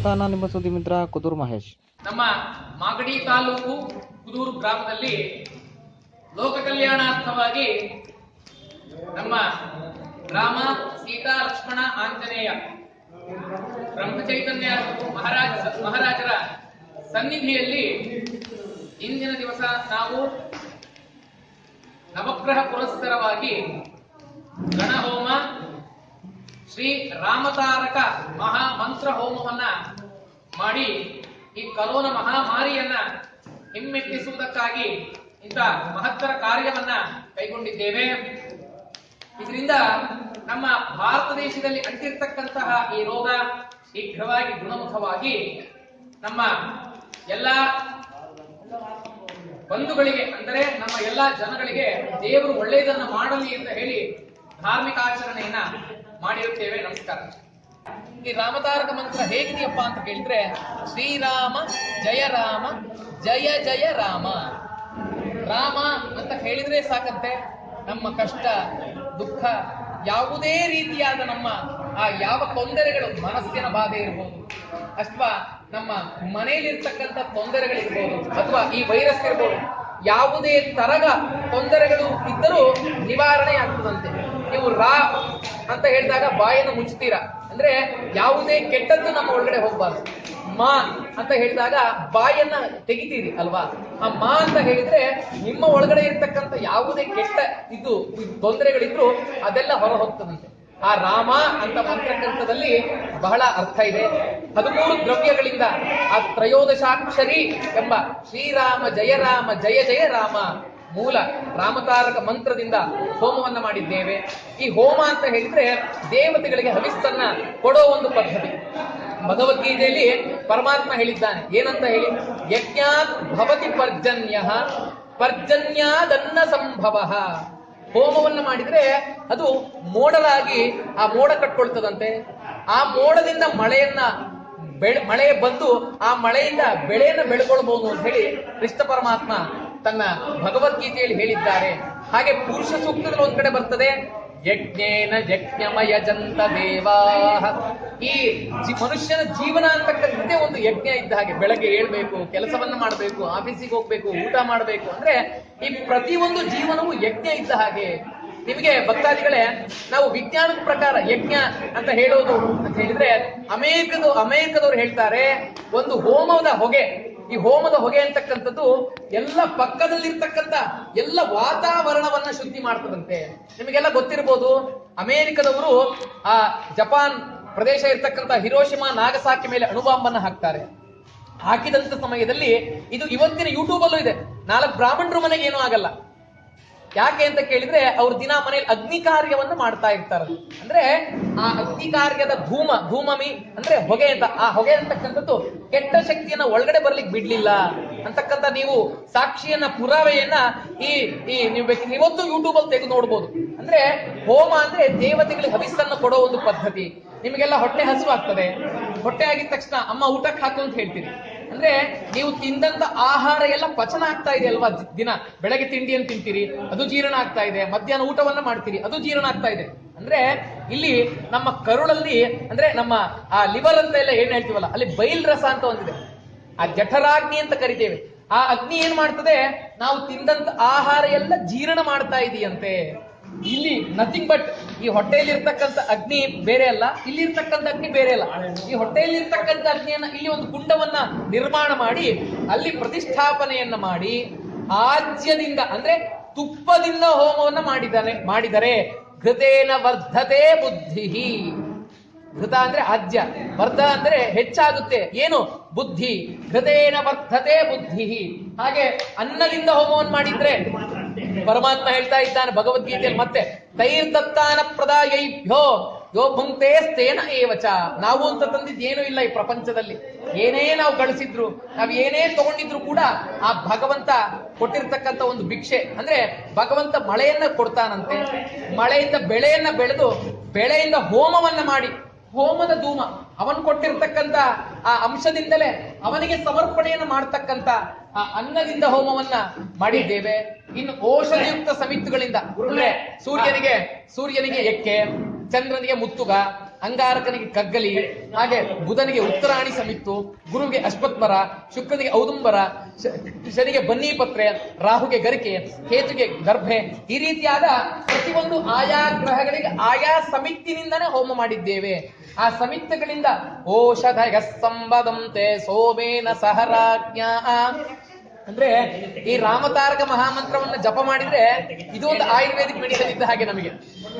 ಸ್ವಾಗತ ನಾನು ನಿಮ್ಮ ಸುದ್ದಿ ಮಿತ್ರ ಕುದೂರ್ ಮಹೇಶ್. ನಮ್ಮ ಮಾಗಡಿ ತಾಲೂಕು ಕುದೂರು ಗ್ರಾಮದಲ್ಲಿ ಲೋಕ ಕಲ್ಯಾಣಾರ್ಥವಾಗಿ ನಮ್ಮ ರಾಮ ಸೀತಾ ಲಕ್ಷ್ಮಣ ಆಂಜನೇಯ ಬ್ರಹ್ಮಚೈತನ್ಯ ಮಹಾರಾಜ ಮಹಾರಾಜರ ಸನ್ನಿಧಿಯಲ್ಲಿ ಇಂದಿನ ದಿವಸ ನಾವು ನವಗ್ರಹ ಪುರಸ್ಕರವಾಗಿ ಗಣಹೋಮ ಶ್ರೀ ರಾಮತಾರಕ ಮಹಾ ಮಂತ್ರ ಹೋಮವನ್ನ ಮಾಡಿ ಈ ಕರೋನಾ ಮಹಾಮಾರಿಯನ್ನ ಹಿಮ್ಮೆಟ್ಟಿಸುವುದಕ್ಕಾಗಿ ಇಂಥ ಮಹತ್ತರ ಕಾರ್ಯವನ್ನ ಕೈಗೊಂಡಿದ್ದೇವೆ. ಇದರಿಂದ ನಮ್ಮ ಭಾರತ ದೇಶದಲ್ಲಿ ಅಂಟಿರ್ತಕ್ಕಂತಹ ಈ ರೋಗ ಶೀಘ್ರವಾಗಿ ಗುಣಮುಖವಾಗಿ ನಮ್ಮ ಎಲ್ಲ ಬಂಧುಗಳಿಗೆ ಅಂದರೆ ನಮ್ಮ ಎಲ್ಲ ಜನಗಳಿಗೆ ದೇವರು ಒಳ್ಳೆಯದನ್ನು ಮಾಡಲಿ ಅಂತ ಹೇಳಿ ಧಾರ್ಮಿಕ ಆಚರಣೆಯನ್ನ ಮಾಡಿರುತ್ತೇವೆ, ನಮಸ್ಕಾರ. ಈ ರಾಮತಾರಕ ಮಂತ್ರ ಹೇಗಿದೆಯಪ್ಪ ಅಂತ ಕೇಳಿದ್ರೆ, ಶ್ರೀರಾಮ ಜಯ ರಾಮ, ಜಯ ಜಯ ರಾಮ. ರಾಮ ಅಂತ ಹೇಳಿದ್ರೆ ಸಾಕಂತೆ, ನಮ್ಮ ಕಷ್ಟ, ದುಃಖ, ಯಾವುದೇ ರೀತಿಯಾದ ನಮ್ಮ, ಆ ಯಾವ ತೊಂದರೆಗಳು ಮನಸ್ಸಿನ ಬಾಧೆ ಇರ್ಬೋದು, ಅಥವಾ ನಮ್ಮ ಮನೆಯಲ್ಲಿರ್ತಕ್ಕಂಥ ತೊಂದರೆಗಳಿರ್ಬೋದು, ಅಥವಾ ಈ ವೈರಸ್ ಇರ್ಬೋದು, ಯಾವುದೇ ತರಗ ತೊಂದರೆಗಳು ಇದ್ದರೂ ನಿವಾರಣೆ ಆಗ್ತದಂತೆ. ನೀವು ರಾ ಅಂತ ಹೇಳಿದಾಗ ಬಾಯನ್ನು ಮುಚ್ತೀರಾ ಅಂದ್ರೆ ಯಾವುದೇ ಕೆಟ್ಟದ್ದು ನಮ್ಮ ಒಳಗಡೆ ಹೋಗ್ಬಾರ್ದು. ಮಾ ಅಂತ ಹೇಳಿದಾಗ ಬಾಯನ್ನ ತೆಗಿತೀರಿ ಅಲ್ವಾ? ಆ ಮಾ ಅಂತ ಹೇಳಿದ್ರೆ ನಿಮ್ಮ ಒಳಗಡೆ ಇರ್ತಕ್ಕಂಥ ಯಾವುದೇ ಕೆಟ್ಟ ಇದು ತೊಂದರೆಗಳಿದ್ರು ಅದೆಲ್ಲ ಹೊರ ಹೋಗ್ತದಂತೆ ಆ ರಾಮ ಅಂತ ಮಂತ್ರಕಂತದಲ್ಲಿ ಬಹಳ ಅರ್ಥ ಇದೆ. ಹದಿಮೂರು ದ್ರವ್ಯಗಳಿಂದ ಆ ತ್ರಯೋದಶಾಕ್ಷರಿ ಎಂಬ ಶ್ರೀರಾಮ ಜಯ ರಾಮ ಜಯ ಜಯ ರಾಮ ಮೂಲ ರಾಮತಾರಕ ಮಂತ್ರದಿಂದ ಹೋಮವನ್ನು ಮಾಡಿದ್ದೇವೆ. ಈ ಹೋಮ ಅಂತ ಹೇಳಿದ್ರೆ ದೇವತೆಗಳಿಗೆ ಹವಿಸ್ತನ್ನ ಕೊಡೋ ಒಂದು ಪದ್ಧತಿ. ಭಗವದ್ಗೀತೆಯಲ್ಲಿ ಪರಮಾತ್ಮ ಹೇಳಿದ್ದಾನೆ. ಏನಂತ ಹೇಳಿ? ಯಜ್ಞಾತ್ ಭವತಿ ಪರ್ಜನ್ಯ, ಪರ್ಜನ್ಯಾದನ್ನ ಸಂಭವ. ಹೋಮವನ್ನು ಮಾಡಿದ್ರೆ ಅದು ಮೋಡಲಾಗಿ ಆ ಮೋಡ ಕಟ್ಕೊಳ್ತದಂತೆ. ಆ ಮೋಡದಿಂದ ಮಳೆಯನ್ನ ಬೆಳೆ, ಮಳೆ ಬಂದು ಆ ಮಳೆಯಿಂದ ಬೆಳೆಯನ್ನು ಬೆಳ್ಕೊಳ್ಬಹುದು ಅಂತ ಹೇಳಿ ಕೃಷ್ಣ ಪರಮಾತ್ಮ ತನ್ನ ಭಗವದ್ಗೀತೆಯಲ್ಲಿ ಹೇಳಿದ್ದಾರೆ. ಹಾಗೆ ಪುರುಷ ಸೂಕ್ತದಲ್ಲಿ ಒಂದ್ ಕಡೆ ಬರ್ತದೆ. ಯಜ್ಞೇನ ಯಜ್ಞಮಯ ಜಂತ ದೇವಾಹ. ಈ ಮನುಷ್ಯನ ಜೀವನ ಅಂತಕ್ಕಂಥದ್ದೇ ಒಂದು ಯಜ್ಞ ಇದ್ದ ಹಾಗೆ ಬೆಳಗ್ಗೆ ಏಳ್ಬೇಕು, ಕೆಲಸವನ್ನ ಮಾಡಬೇಕು, ಆಫೀಸಿಗೆ ಹೋಗ್ಬೇಕು, ಊಟ ಮಾಡಬೇಕು ಅಂದ್ರೆ ಈ ಪ್ರತಿಯೊಂದು ಜೀವನವೂ ಯಜ್ಞ ಇದ್ದ ಹಾಗೆ. ನಿಮಗೆ ಭಕ್ತಾದಿಗಳೇ, ನಾವು ವಿಜ್ಞಾನದ ಪ್ರಕಾರ ಯಜ್ಞ ಅಂತ ಹೇಳೋದು ಅಂತ ಹೇಳಿದ್ರೆ ಅಮೇರಿಕದ ಅಮೇರಿಕದವ್ರು ಹೇಳ್ತಾರೆ, ಒಂದು ಹೋಮದ ಹೊಗೆ. ಈ ಹೋಮದ ಹೊಗೆ ಅಂತಕ್ಕಂಥದ್ದು ಎಲ್ಲ ಪಕ್ಕದಲ್ಲಿರ್ತಕ್ಕಂಥ ಎಲ್ಲ ವಾತಾವರಣವನ್ನ ಶುದ್ಧಿ ಮಾಡ್ತದಂತೆ. ನಿಮಗೆಲ್ಲ ಗೊತ್ತಿರ್ಬೋದು, ಅಮೇರಿಕದವರು ಆ ಜಪಾನ್ ಪ್ರದೇಶ ಇರ್ತಕ್ಕಂಥ ಹಿರೋಶಿಮಾ ನಾಗಸಾಕಿ ಮೇಲೆ ಅಣುಬಾಂಬನ್ನ ಹಾಕ್ತಾರೆ. ಹಾಕಿದಂತ ಸಮಯದಲ್ಲಿ ಇದು ಇವತ್ತಿನ ಯೂಟ್ಯೂಬ್ ಅಲ್ಲೂ ಇದೆ. ನಾಲ್ಕು ಬ್ರಾಹ್ಮಣರು ಮನೆಗೆ ಏನೂ ಆಗಲ್ಲ. ಯಾಕೆ ಅಂತ ಕೇಳಿದ್ರೆ ಅವ್ರು ದಿನ ಮನೇಲಿ ಅಗ್ನಿ ಕಾರ್ಯವನ್ನು ಮಾಡ್ತಾ ಇರ್ತಾರೆ. ಅಂದ್ರೆ ಆ ಅಗ್ನಿ ಕಾರ್ಯದ ಧೂಮ, ಧೂಮಮಿ ಅಂದ್ರೆ ಹೊಗೆ ಅಂತ. ಆ ಹೊಗೆ ಅಂತಕ್ಕಂಥದ್ದು ಕೆಟ್ಟ ಶಕ್ತಿಯನ್ನ ಒಳಗಡೆ ಬರ್ಲಿಕ್ಕೆ ಬಿಡ್ಲಿಲ್ಲ. ಅಂತಕ್ಕಂಥ ನೀವು ಸಾಕ್ಷಿಯನ್ನ, ಪುರಾವೆಯನ್ನ ಈ ಈ ನೀವು ವ್ಯಕ್ತಿ ಇವತ್ತು ಯೂಟ್ಯೂಬ್ ಅಲ್ಲಿ ತೆಗೆದು ನೋಡ್ಬೋದು. ಅಂದ್ರೆ ಹೋಮ ಅಂದ್ರೆ ದೇವತೆಗಳಿಗೆ ಹವಿಸ್ಸನ್ನ ಕೊಡೋ ಒಂದು ಪದ್ಧತಿ. ನಿಮಗೆಲ್ಲ ಹೊಟ್ಟೆ ಹಸುವಾಗ್ತದೆ. ಹೊಟ್ಟೆ ಆಗಿದ ತಕ್ಷಣ, ಅಮ್ಮ, ಊಟಕ್ಕೆ ಹಾಕು ಅಂತ ಹೇಳ್ತೀರಿ. ಅಂದ್ರೆ ನೀವು ತಿಂದಂತ ಆಹಾರ ಎಲ್ಲ ಪಚನ ಆಗ್ತಾ ಇದೆ ಅಲ್ವಾ ದಿನ? ಬೆಳಗ್ಗೆ ತಿಂಡಿಯನ್ನು ತಿಂತೀರಿ, ಅದು ಜೀರ್ಣ ಆಗ್ತಾ ಇದೆ, ಮಧ್ಯಾಹ್ನ ಊಟವನ್ನ ಮಾಡ್ತೀರಿ, ಅದು ಜೀರ್ಣ ಆಗ್ತಾ ಇದೆ. ಅಂದ್ರೆ ಇಲ್ಲಿ ನಮ್ಮ ಕರುಳಲ್ಲಿ, ಅಂದ್ರೆ ನಮ್ಮ ಆ ಲಿವರ್ ಅಂತ ಎಲ್ಲ ಏನ್ ಹೇಳ್ತೀವಲ್ಲ, ಅಲ್ಲಿ ಬೈಲ್ ರಸ ಅಂತ ಒಂದಿದೆ. ಆ ಜಠರಾಗ್ನಿ ಅಂತ ಕರಿತೇವೆ. ಆ ಅಗ್ನಿ ಏನ್ ಮಾಡ್ತದೆ? ನಾವು ತಿಂದಂತ ಆಹಾರ ಎಲ್ಲ ಜೀರ್ಣ ಮಾಡ್ತಾ ಇದೆಯಂತೆ. ಇಲ್ಲಿ ನಥಿಂಗ್ ಬಟ್ ಈ ಹೊಟ್ಟೆಯಲ್ಲಿ ಇರ್ತಕ್ಕಂಥ ಅಗ್ನಿ ಬೇರೆ ಅಲ್ಲ ಇಲ್ಲಿ ಇರ್ತಕ್ಕಂಥ ಅಗ್ನಿ ಬೇರೆ ಅಲ್ಲ. ಈ ಹೊಟ್ಟೆಯಲ್ಲಿ ಇರ್ತಕ್ಕಂಥ ಅಗ್ನಿಯನ್ನ ಇಲ್ಲಿ ಒಂದು ಕುಂಡವನ್ನ ನಿರ್ಮಾಣ ಮಾಡಿ, ಅಲ್ಲಿ ಪ್ರತಿಷ್ಠಾಪನೆಯನ್ನ ಮಾಡಿ, ಆಜ್ಯದಿಂದ ಅಂದ್ರೆ ತುಪ್ಪದಿಂದ ಹೋಮವನ್ನ ಮಾಡಿದಾನೆ, ಮಾಡಿದರೆ ಘೃತೇನ ವರ್ಧತೆ ಬುದ್ಧಿ ಘೃತ ಅಂದ್ರೆ ಆಜ್ಯ, ವರ್ಧ ಅಂದ್ರೆ ಹೆಚ್ಚಾಗುತ್ತೆ. ಏನು? ಬುದ್ಧಿ. ಘೃತೇನ ವರ್ಧತೆ ಬುದ್ಧಿ ಹಾಗೆ ಅನ್ನದಿಂದ ಹೋಮವನ್ನು ಮಾಡಿದ್ರೆ ಪರಮಾತ್ಮ ಹೇಳ್ತಾ ಇದ್ದಾನೆ, ಭಗವದ್ಗೀತೆಯಲ್ಲಿ ಮತ್ತೆ ತೈರ್ದತ್ತಾನ ಪ್ರದಾಯೈಭ್ಯೋ ಯೋ ಭುಂಕ್ತೆ ಸ್ಥೇನ ಏವಚ. ನಾವು ಅಂತ ತಂದಿದ್ದು ಏನೂ ಇಲ್ಲ ಈ ಪ್ರಪಂಚದಲ್ಲಿ. ಏನೇ ನಾವು ಗಳಿಸಿದ್ರು, ನಾವು ಏನೇ ತಗೊಂಡಿದ್ರು ಕೂಡ ಆ ಭಗವಂತ ಕೊಟ್ಟಿರ್ತಕ್ಕಂಥ ಒಂದು ಭಿಕ್ಷೆ. ಅಂದ್ರೆ ಭಗವಂತ ಮಳೆಯನ್ನ ಕೊಡ್ತಾನಂತೆ. ಮಳೆಯಿಂದ ಬೆಳೆಯನ್ನ ಬೆಳೆದು, ಬೆಳೆಯಿಂದ ಹೋಮವನ್ನ ಮಾಡಿ, ಹೋಮದ ಧೂಮ. ಅವನು ಕೊಟ್ಟಿರ್ತಕ್ಕಂತ ಆ ಅಂಶದಿಂದಲೇ ಅವನಿಗೆ ಸಮರ್ಪಣೆಯನ್ನು ಮಾಡ್ತಕ್ಕಂತ ಆ ಅನ್ನದಿಂದ ಹೋಮವನ್ನ ಮಾಡಿದ್ದೇವೆ. ಇನ್ನು ಔಷಧಿಯುಕ್ತ ಸಮಿತಿಗಳಿಂದ ಸೂರ್ಯನಿಗೆ ಸೂರ್ಯನಿಗೆ ಎಕ್ಕೆ, ಚಂದ್ರನಿಗೆ ಮುತ್ತುಗ ಅಂಗಾರಕನಿಗೆ ಕಗ್ಗಲಿ, ಹಾಗೆ ಬುಧನಿಗೆ ಉತ್ತರಾಣಿ ಸಮಿತ್ತು, ಗುರುವಿಗೆ ಅಶ್ವತ್ಮರ ಶುಕ್ರನಿಗೆ ಔದುಂಬರ ಶನಿಗೆ ಬನ್ನಿ ಪತ್ರೆ ರಾಹುಗೆ ಗರಿಕೆ, ಕೇತುಗೆ ಗರ್ಭೆ, ಈ ರೀತಿಯಾದ ಪ್ರತಿಯೊಂದು ಆಯಾ ಗ್ರಹಗಳಿಗೆ ಆಯಾ ಸಮಿತ್ತಿನಿಂದನೇ ಹೋಮ ಮಾಡಿದ್ದೇವೆ. ಆ ಸಮಿತ್ತಗಳಿಂದ ಓಷಧಯ ಸಂಬದಂತೆ ಸೋಮೇನ ಸಹರಾಜ್ಞ. ಅಂದ್ರೆ ಈ ರಾಮತಾರಕ ಮಹಾಮಂತ್ರವನ್ನ ಜಪ ಮಾಡಿದ್ರೆ ಇದು ಒಂದು ಆಯುರ್ವೇದಿಕ್ ಮೆಡಿಸನ್ ಇದ್ದ ಹಾಗೆ ನಮಗೆ.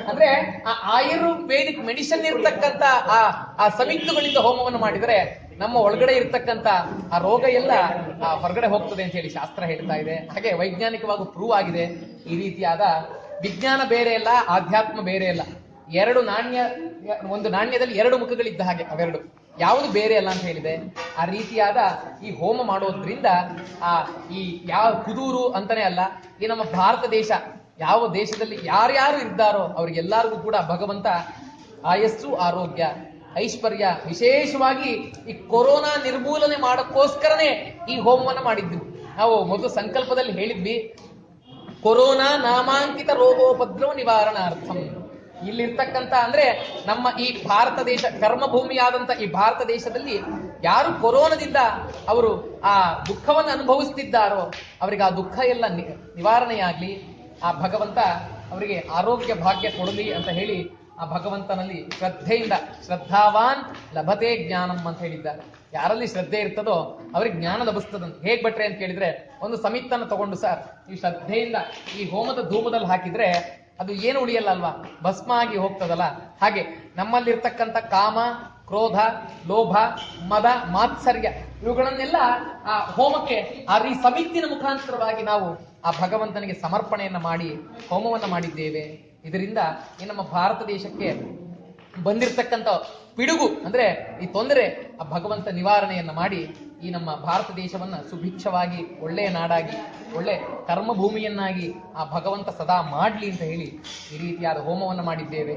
ಅಂದ್ರೆ ಆ ಆಯುರ್ವೇದಿಕ್ ಮೆಡಿಸನ್ ಇರ್ತಕ್ಕಂತ ಆ ಆ ಸಂಯುಕ್ತಗಳಿಂದ ಹೋಮವನ್ನು ಮಾಡಿದ್ರೆ ನಮ್ಮ ಒಳಗಡೆ ಇರ್ತಕ್ಕಂತ ಆ ರೋಗ ಎಲ್ಲ, ಆ, ಹೊರಗಡೆ ಹೋಗ್ತದೆ ಅಂತ ಹೇಳಿ ಶಾಸ್ತ್ರ ಹೇಳ್ತಾ ಇದೆ. ಹಾಗೆ ವೈಜ್ಞಾನಿಕವಾಗಿ ಪ್ರೂವ್ ಆಗಿದೆ. ಈ ರೀತಿಯಾದ ವಿಜ್ಞಾನ ಬೇರೆ ಅಲ್ಲ, ಆಧ್ಯಾತ್ಮ ಬೇರೆ ಅಲ್ಲ. ಎರಡು ನಾಣ್ಯ, ಒಂದು ನಾಣ್ಯದಲ್ಲಿ ಎರಡು ಮುಖಗಳಿದ್ದ ಹಾಗೆ ಅವೆರಡು. ಯಾವುದು ಬೇರೆ ಅಲ್ಲ ಅಂತ ಹೇಳಿದೆ. ಆ ರೀತಿಯಾದ ಈ ಹೋಮ ಮಾಡೋದ್ರಿಂದ ಆ ಈ ಯಾವ ಕುದೂರು ಅಂತಾನೆ ಅಲ್ಲ, ಈ ನಮ್ಮ ಭಾರತ ದೇಶ, ಯಾವ ದೇಶದಲ್ಲಿ ಯಾರ್ಯಾರು ಇದ್ದಾರೋ ಅವ್ರಿಗೆಲ್ಲರಿಗೂ ಕೂಡ ಭಗವಂತ ಆಯಸ್ಸು, ಆರೋಗ್ಯ, ಐಶ್ವರ್ಯ ವಿಶೇಷವಾಗಿ ಈ ಕೊರೋನಾ ನಿರ್ಮೂಲನೆ ಮಾಡೋಕ್ಕೋಸ್ಕರನೇ ಈ ಹೋಮವನ್ನು ಮಾಡಿದ್ವಿ. ನಾವು ಮೊದಲು ಸಂಕಲ್ಪದಲ್ಲಿ ಹೇಳಿದ್ವಿ, ಕೊರೋನಾ ನಾಮಾಂಕಿತ ರೋಗೋಪದ್ರವ ನಿವಾರಣಾರ್ಥಂ. ಇಲ್ಲಿರ್ತಕ್ಕಂಥ ಅಂದ್ರೆ ನಮ್ಮ ಈ ಭಾರತ ದೇಶ ಕರ್ಮಭೂಮಿಯಾದಂತ ಈ ಭಾರತ ದೇಶದಲ್ಲಿ ಯಾರು ಕೊರೋನಾದಿಂದ ಅವರು ಆ ದುಃಖವನ್ನು ಅನುಭವಿಸ್ತಿದ್ದಾರೋ ಅವರಿಗೆ ಆ ದುಃಖ ಎಲ್ಲ ನಿವಾರಣೆಯಾಗಲಿ, ಆ ಭಗವಂತ ಅವರಿಗೆ ಆರೋಗ್ಯ ಭಾಗ್ಯ ಕೊಡಲಿ ಅಂತ ಹೇಳಿ ಆ ಭಗವಂತನಲ್ಲಿ ಶ್ರದ್ಧೆಯಿಂದ ಶ್ರದ್ಧಾವಾನ್ ಲಭತೆ ಜ್ಞಾನಂ ಅಂತ ಹೇಳಿದ್ದಾರೆ. ಯಾರಲ್ಲಿ ಶ್ರದ್ಧೆ ಇರ್ತದೋ ಅವ್ರಿಗೆ ಜ್ಞಾನ ಲಭಿಸ್ತದಂತ. ಹೇಗೆ ಬಟ್ರೆ ಅಂತ ಕೇಳಿದ್ರೆ ಒಂದು ಸಮಿತ್ತನ್ನು ತಗೊಂಡು ಸರ್, ಈ ಶ್ರದ್ಧೆಯಿಂದ ಈ ಹೋಮದ ಧೂಮದಲ್ಲಿ ಹಾಕಿದ್ರೆ ಅದು ಏನು ಉಳಿಯಲ್ಲ ಅಲ್ವಾ? ಭಸ್ಮ ಆಗಿ ಹೋಗ್ತದಲ್ಲ? ಹಾಗೆ ನಮ್ಮಲ್ಲಿರ್ತಕ್ಕಂಥ ಕಾಮ ಕ್ರೋಧ, ಲೋಭ, ಮದ, ಮಾತ್ಸರ್ಯ ಇವುಗಳನ್ನೆಲ್ಲ ಆ ಹೋಮಕ್ಕೆ, ಆ ಈ ಸಮಿತಿನ ಮುಖಾಂತರವಾಗಿ ನಾವು ಆ ಭಗವಂತನಿಗೆ ಸಮರ್ಪಣೆಯನ್ನ ಮಾಡಿ, ಹೋಮವನ್ನ ಮಾಡಿದ್ದೇವೆ. ಇದರಿಂದ ಈ ನಮ್ಮ ಭಾರತ ದೇಶಕ್ಕೆ ಬಂದಿರತಕ್ಕಂಥ ಪಿಡುಗು, ಅಂದ್ರೆ ಈ ತೊಂದರೆ, ಆ ಭಗವಂತ ನಿವಾರಣೆಯನ್ನ ಮಾಡಿ ಈ ನಮ್ಮ ಭಾರತ ದೇಶವನ್ನ ಸುಭಿಕ್ಷವಾಗಿ, ಒಳ್ಳೆಯ ನಾಡಾಗಿ, ಒಳ್ಳೆ ಕರ್ಮಭೂಮಿಯನ್ನಾಗಿ ಆ ಭಗವಂತ ಸದಾ ಮಾಡ್ಲಿ ಅಂತ ಹೇಳಿ ಈ ರೀತಿಯಾದ ಹೋಮವನ್ನ ಮಾಡಿದ್ದೇವೆ.